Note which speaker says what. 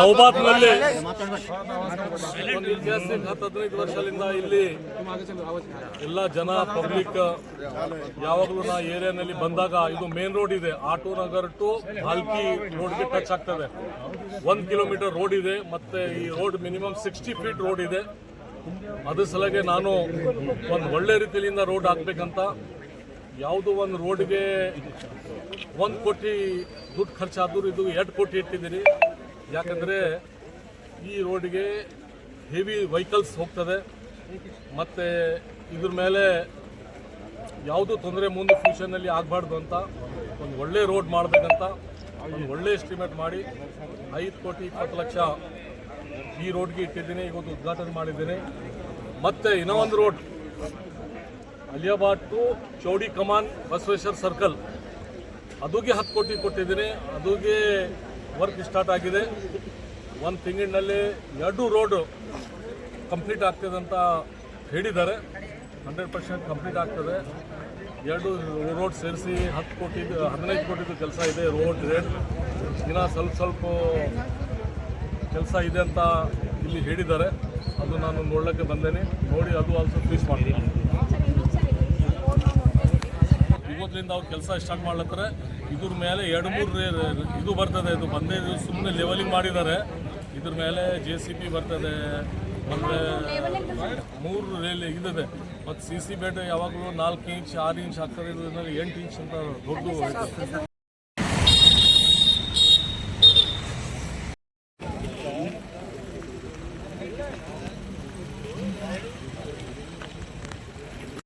Speaker 1: ನೌಬಾದ್ನಲ್ಲಿ ಒಂದು ಹದಿನೈದು ವರ್ಷದಿಂದ ಇಲ್ಲಿ ಎಲ್ಲ ಜನ ಪಬ್ಲಿಕ್ ಯಾವಾಗಲೂ ನಾ ಏರಿಯಾನಲ್ಲಿ ಬಂದಾಗ ಇದು ಮೇನ್ ರೋಡ್ ಇದೆ. ಆಟೋ ನಗರ್ ಟು ಹಾಲ್ಕಿ ರೋಡ್ಗೆ ಟಚ್ ಆಗ್ತದೆ. ಒಂದು ಕಿಲೋಮೀಟರ್ ರೋಡ್ ಇದೆ, ಮತ್ತೆ ಈ road minimum sixty feet road ಇದೆ. ಅದ್ರ ಸಲಗೆ ನಾನು ಒಂದು ಒಳ್ಳೆ ರೀತಿಯಿಂದ ರೋಡ್ ಹಾಕ್ಬೇಕಂತ, ಯಾವುದೋ ಒಂದು ರೋಡ್ಗೆ ಒಂದು ಕೋಟಿ ದುಡ್ಡು ಖರ್ಚಾದರೂ ಇದು ಎರಡು ಕೋಟಿ ಇಟ್ಟಿದ್ದೀರಿ ಯಾಕಂದರೆ ಈ ರೋಡ್ಗೆ ಹೆವಿ ವೆಹಿಕಲ್ಸ್ ಹೋಗ್ತದೆ. ಮತ್ತು ಇದ್ರ ಮೇಲೆ ಯಾವುದು ತೊಂದರೆ ಮುಂದೆ ಫ್ಯೂಚರ್ನಲ್ಲಿ ಆಗಬಾರ್ದು ಅಂತ ಒಂದು ಒಳ್ಳೆ ರೋಡ್ ಮಾಡಬೇಕಂತ ಒಂದು ಒಳ್ಳೆ ಎಸ್ಟಿಮೇಟ್ ಮಾಡಿ ಐದು ಕೋಟಿ ಇಪ್ಪತ್ತು ಲಕ್ಷ ಈ ರೋಡ್ಗೆ ಇಟ್ಟಿದ್ದೀನಿ ಇವತ್ತು ಉದ್ಘಾಟನೆ ಮಾಡಿದ್ದೀನಿ. ಮತ್ತು ಇನ್ನೂ ಒಂದು road Aliyabad to Chowdi Kaman Basaveshwara circle ಅದುಗೆ ಹತ್ತು ಕೋಟಿ ಕೊಟ್ಟಿದ್ದೀನಿ. ಅದುಗೆ ವರ್ಕ್ ಸ್ಟಾರ್ಟ್ ಆಗಿದೆ. ಒಂದು ತಿಂಗಳಿನಲ್ಲಿ ಎರಡು ರೋಡ್ ಕಂಪ್ಲೀಟ್ ಆಗ್ತದೆ ಅಂತ ಹೇಳಿದ್ದಾರೆ. ಹಂಡ್ರೆಡ್ ಪರ್ಸೆಂಟ್ ಕಂಪ್ಲೀಟ್ ಆಗ್ತದೆ. ಎರಡು ರೋಡ್ ಸೇರಿಸಿ ಹತ್ತು ಕೋಟಿ ಹದಿನೈದು ಕೋಟಿದು ಕೆಲಸ ಇದೆ ರೋಡ್ ರೇಟ್. ದಿನ ಸ್ವಲ್ಪ ಸ್ವಲ್ಪ ಕೆಲಸ ಇದೆ ಅಂತ ಇಲ್ಲಿ ಹೇಳಿದ್ದಾರೆ. ಅದು ನಾನು ನೋಡಲಿಕ್ಕೆ ಬಂದೇನೆ. ನೋಡಿ ಅದು ಆಲ್ಸೋ ಪ್ಲೀಸ್ ಮಾಡ್ತೀನಿ. ಇವತ್ತರಿಂದ ಅವ್ರು ಕೆಲಸ ಸ್ಟಾರ್ಟ್ ಮಾಡ್ಲತ್ತಾರೆ. ಇದ್ರ ಮೇಲೆ ಎರಡು ಮೂರು ಇದು ಬರ್ತದೆ, ಇದು ಬಂದೇ ಸುಮ್ಮನೆ ಲೆವೆಲಿಂಗ್ ಮಾಡಿದ್ದಾರೆ. ಇದ್ರ ಮೇಲೆ ಜೆ ಸಿ ಪಿ ಬರ್ತದೆ, ಮತ್ತು ಮೂರು ರೇಲ್ ಇದಿದೆ. ಮತ್ತು ಸಿ ಸಿ ಬೇಟೆ ಯಾವಾಗಲೂ ನಾಲ್ಕು ಇಂಚ್ ಆರು ಇಂಚ್ ಆಗ್ತದೆ ಎಂಟು ಇಂಚ್ ಅಂತ ದೊಡ್ಡ